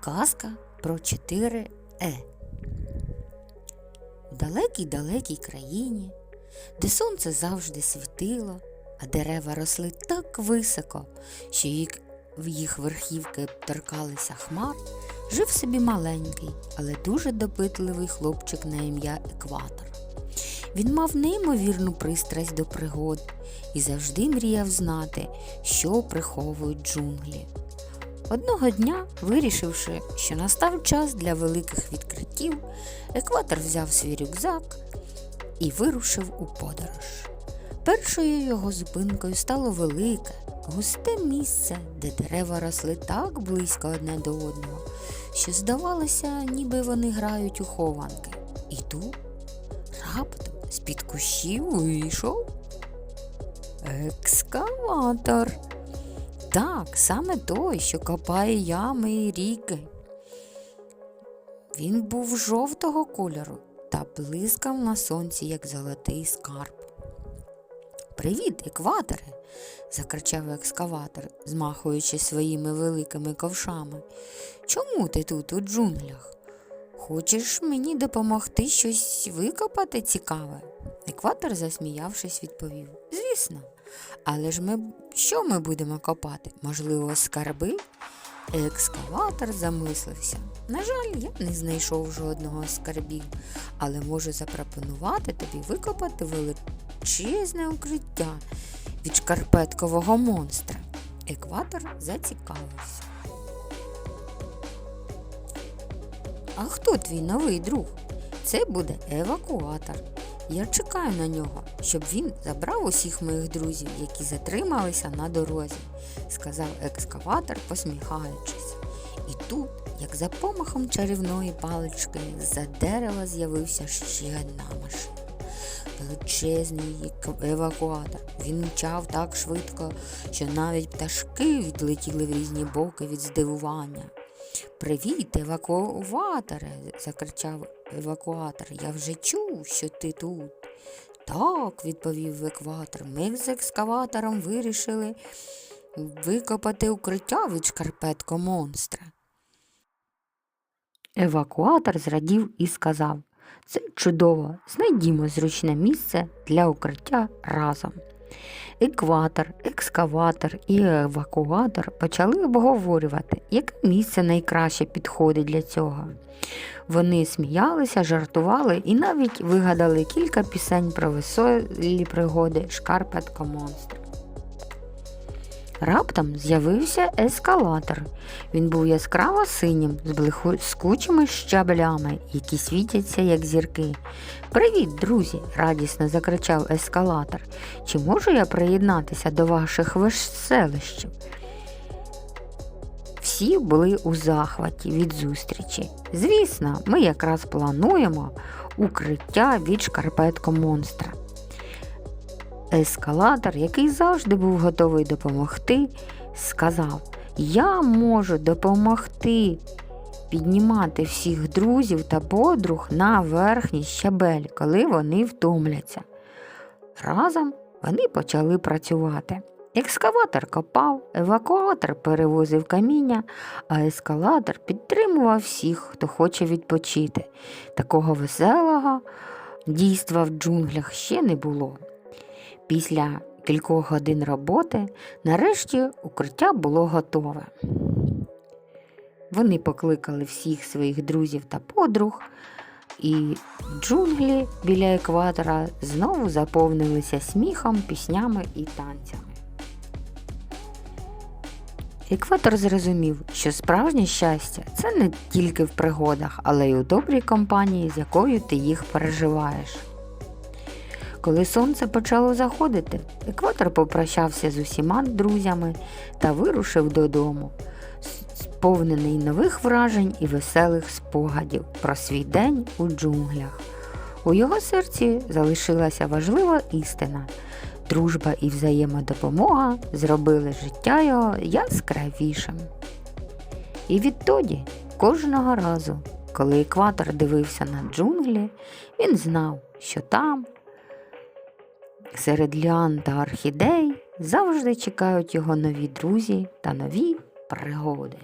Казка про 4 Е. У далекій далекій країні, де сонце завжди світило, а дерева росли так високо, що в їх верхівки торкалися хмар, жив собі маленький, але дуже допитливий хлопчик на ім'я Екватор. Він мав неймовірну пристрасть до пригод і завжди мріяв знати, що приховують джунглі. Одного дня, вирішивши, що настав час для великих відкриттів, екватор взяв свій рюкзак і вирушив у подорож. Першою його зупинкою стало велике, густе місце, де дерева росли так близько одне до одного, що здавалося, ніби вони грають у хованки. І тут раптом з-під кущів вийшов екскаватор. Так, саме той, що копає ями і ріки. Він був жовтого кольору та блискав на сонці, як золотий скарб. Привіт, екваторе. закричав екскаватор, змахуючи своїми великими ковшами. Чому ти тут у джунглях? Хочеш мені допомогти щось викопати цікаве? Екватор, засміявшись, відповів Звісно, але ж ми що ми будемо копати? Можливо, скарби? Екскаватор замислився. На жаль, я не знайшов жодного скарбів, але можу запропонувати тобі викопати величезне укриття від шкарпеткового монстра. Екватор зацікавився. А хто твій новий друг? Це буде евакуатор. Я чекаю на нього, щоб він забрав усіх моїх друзів, які затрималися на дорозі, сказав екскаватор, посміхаючись. І тут, як за помахом чарівної палички, з-за дерева з'явився ще одна машина. Величезний евакуатор. Він мчав так швидко, що навіть пташки відлетіли в різні боки від здивування. Привіт, евакуаторе, закричав евакуатор. Я вже чув, що ти тут. Так, відповів екватор. Ми з екскаватором вирішили викопати укриття від шкарпетко монстра. Евакуатор зрадів і сказав Це чудово, знайдімо зручне місце для укриття разом. Екватор, екскаватор і евакуатор почали обговорювати, яке місце найкраще підходить для цього. Вони сміялися, жартували і навіть вигадали кілька пісень про веселі пригоди шкарпетко монстра. Раптом з'явився ескалатор. Він був яскраво синім, з блискучими щаблями, які світяться, як зірки. Привіт, друзі! радісно закричав ескалатор. Чи можу я приєднатися до ваших веселищів? Всі були у захваті від зустрічі. Звісно, ми якраз плануємо укриття від шкарпетко монстра. Ескалатор, який завжди був готовий допомогти, сказав: Я можу допомогти піднімати всіх друзів та подруг на верхній щабель, коли вони втомляться. Разом вони почали працювати. Екскаватор копав, евакуатор перевозив каміння, а ескалатор підтримував всіх, хто хоче відпочити. Такого веселого дійства в джунглях ще не було. Після кількох годин роботи нарешті укриття було готове. Вони покликали всіх своїх друзів та подруг, і джунглі біля екватора знову заповнилися сміхом, піснями і танцями. Екватор зрозумів, що справжнє щастя це не тільки в пригодах, але й у добрій компанії, з якою ти їх переживаєш. Коли сонце почало заходити, екватор попрощався з усіма друзями та вирушив додому, сповнений нових вражень і веселих спогадів про свій день у джунглях. У його серці залишилася важлива істина. Дружба і взаємодопомога зробили життя його яскравішим. І відтоді, кожного разу, коли екватор дивився на джунглі, він знав, що там, серед ліан та орхідей, завжди чекають його нові друзі та нові пригоди.